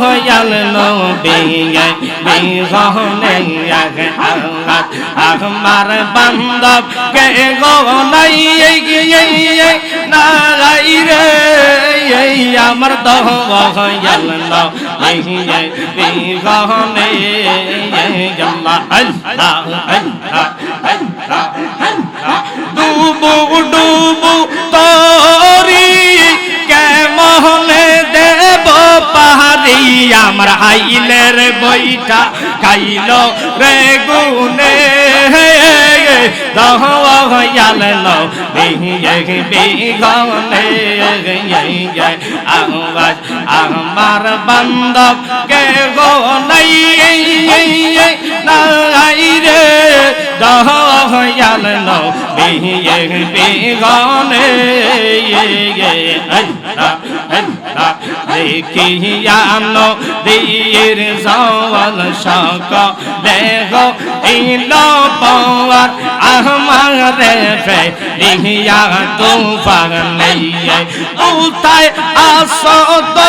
হয়াল নবী বিহনে আল্লাহ আমার বান্ধব কে গো নাই নাই রে আমার দহ হয়াল নবী বিহনে আল্লাহ আল্লাহ আল্লাহ ডুবু ডুবু আমার হাইলের বইটা খাইল রে গুনে। দহয়াল আওয়াজ আমার বান্ধব কে গো নাই নাই রে দহয়াল বিগনে দেখিয়ানো দীর জওয়াল শক দেহ ইল পাওয়ার আমারে ফে লিহিয়া তুফান লইয়ে উতায় আসো তো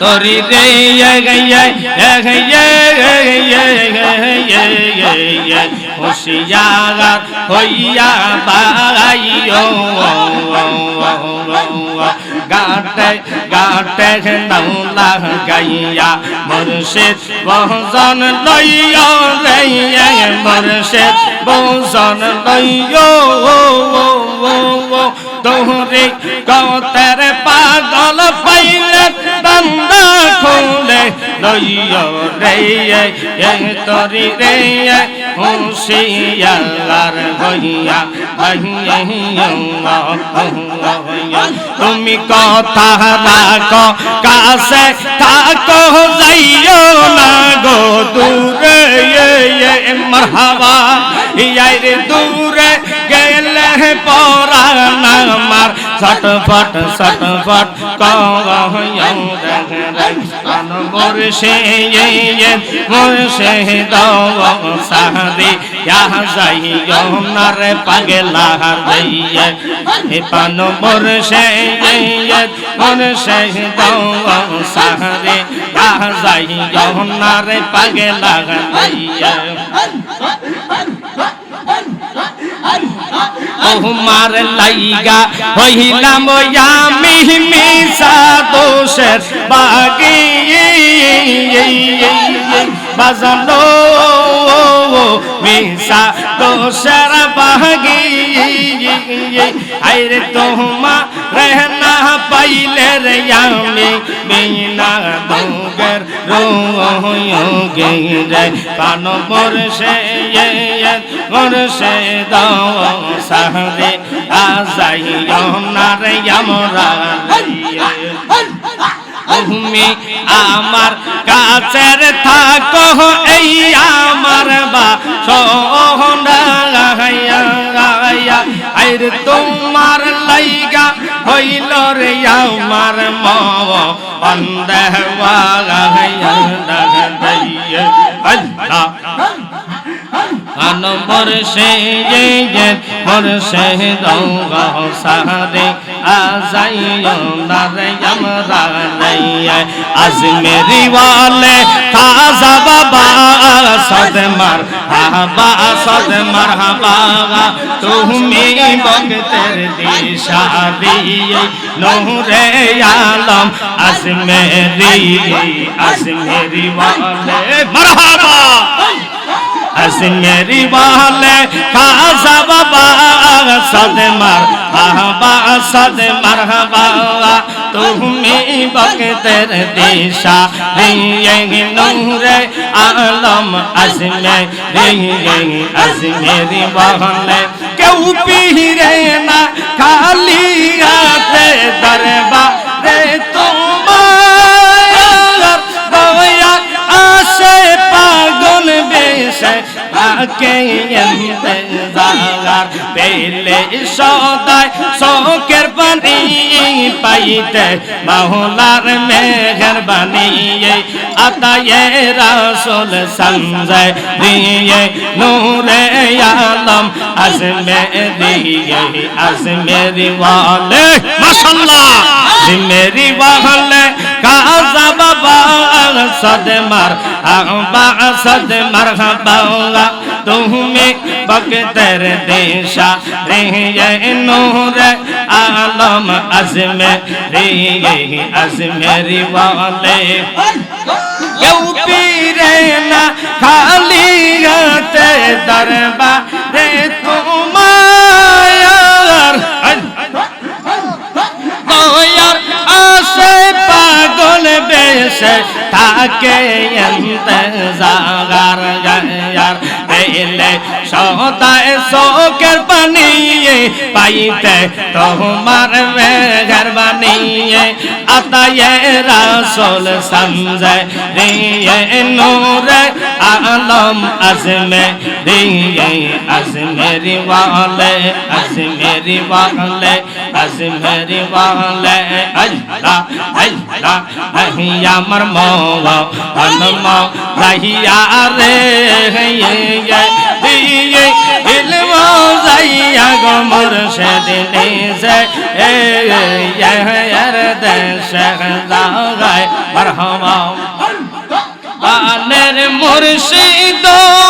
তোরি রে হুশিয়ার হইয়া বাগাইও গাটে গাটে নৌলা গাইয়া মুর্শিদ বহজন লইও রে মুর্শিদ বহজন লইও তোহরে কতের পাগল পাইলে দন্দা খুলে লইয় রে তরি রে হুশিয়ার হইয়া তুমি কথা রাখো, কাছে থাকো, যাইও না গো দূরে মারহাবা। ইয়ারে দূরে গেলে পরাণ আমার ছটফট ছটফট মোরশে মোরশে ইয়া যাইও নার পাগলা যাইয়ে পান মোরশে মোরশে ইয়া যাইও নার পাগলা তোমার লাইগা হইলাম আমি মিশা দোষের বাগি বাজানো মিশা দোষের বাগে আইরে তোমা রেহনা পাইলে রে আমি বিনা দুগের রোগে রে কান মোর সে দাও সাহরে আজাইও না রে আমরা তুমি আমার কাছের থাকো এই আমার বা আইর তোমার লাইগা হইল রে আমার মব অন্ধেওয়া আল্লাহ। আন বর্ষে বর্ষে দৌগা সাহারে আজাইও নারে আমরা লইয়ে আজমেরি ওয়ালে তাজা বাবা সদমার হাবা সদমার হাবা, তুমি বগতের দিশা দিয়ে। নূরে আলম, আজমেরি আজমেরি ওয়ালে মারহাবা মেরি বহলে কাজা বাবা, সদ মার বাবা সদ মার বাবা তুমি বকতের দিশা, রিয়ে নূরে আলম আজমে, রিয়ে আজমেরি বহলে। কেউ পিরে না খালি আতে দরবা রে তুমি থাকে ইন্তজার পেলে পাইতে, মাওলার মেহরবানি আতায়ে রাসূল সঞ্জয় দিয়ে নূরে আলম আজমে দিয়ে আজমেরি ওয়ালে মাশাআল্লাহ মেরি ওয়ালে কাজা বাবা সদ মার আবা সদ মারহাবা তুমি বকতর দেশা রে নূর আলম আজমে রে আজমেরি ওয়ালে কেউ পীরে না খালি হাতে দরবারে তোমার তোমার মেঘর বানিয়ে আতায়ে রাসূল সমঝে রিয়ে নূরে আলম ওয়ালে আজমেরি ওয়ালে আজমেরি ওয়ালে আল্লাহ আল্লাহ আহিয়া আমার মওয়া আনম রাহিয়া রে দিয়ে ইলম যাইয়া গো মুর্শিদ নিসে এ ইয়ার দেশ জাগায় মারহামা বানের মুর্শিদ এইকে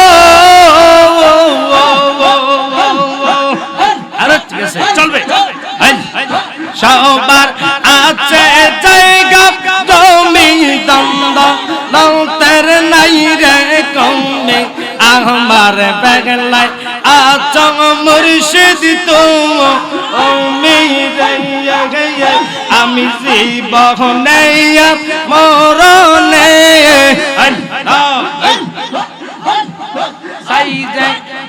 আমার বেগলাই আচ মুর্শিদ তো আমি জীবনে মরণে।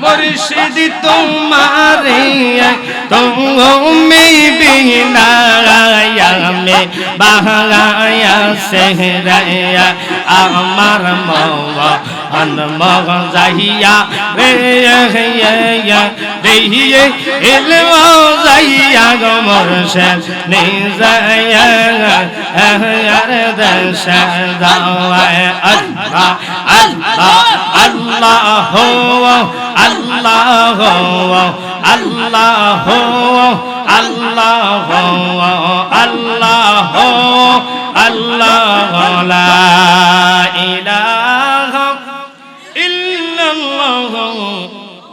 মুর্শিদ তোমারে, তুমি বিনা মে বাহায়া আমার মওয়া আনমগ যাইয়া রে দেহিয়ে ইলম যাইয়া গো মুর্শিদ। নিজায়া আর দশ দাওয়ায় আল্লাহ আল্লাহ আল্লাহ আল্লাহ আল্লাহ